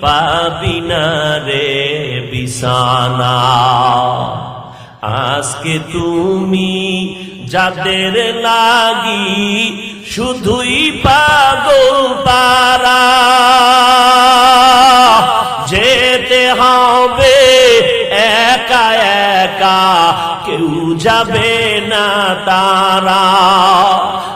পাবি না রে বিছানা। আজকে তুমি যাদের লাগি শুধুই পাগল পারা। যেতে হবে একা একা, কেউ যাবে না তারা।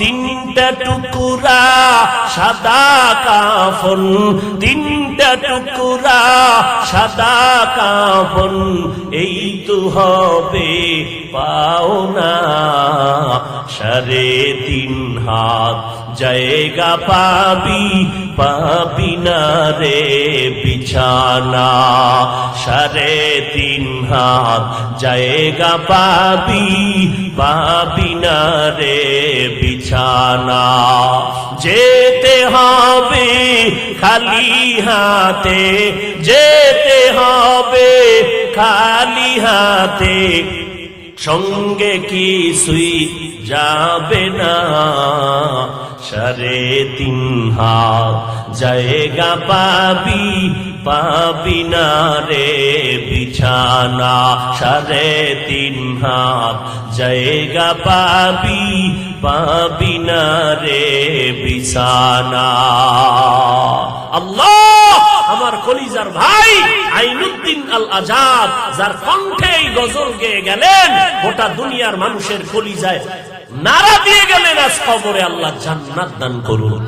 তিনটা টুকুরা, সাদা কাফন। তিনটা টুকুরা, সাদা কাফন। এই তো হবে পাওনা। সাড়ে তিন হাত জায়গা পাবি পাবি না রে বিছানা। সাড়ে তিন হাত জায়গা পাবি পাবি না রে বিছানা। যেতে হবে খালি হাতে, যেতে হবে খালি হাতে। সঙ্গে কিছুই যাবে না। সাড়ে তিন হাত জায়গা পাবি পাবি না রে বিছানা, সাড়ে তিন হাত। জায়গা পাবি পাবি না রে বিছানা। আল্লাহ, আমার কলিজার ভাই আইনুদ্দিন আল আজাদ যার কণ্ঠে গজল গেয়ে গেলেন, গোটা দুনিয়ার মানুষের কলিজায় নারা দিয়ে গেলেন আজ খবরে আল্লাহ জান্নাত দান করুন।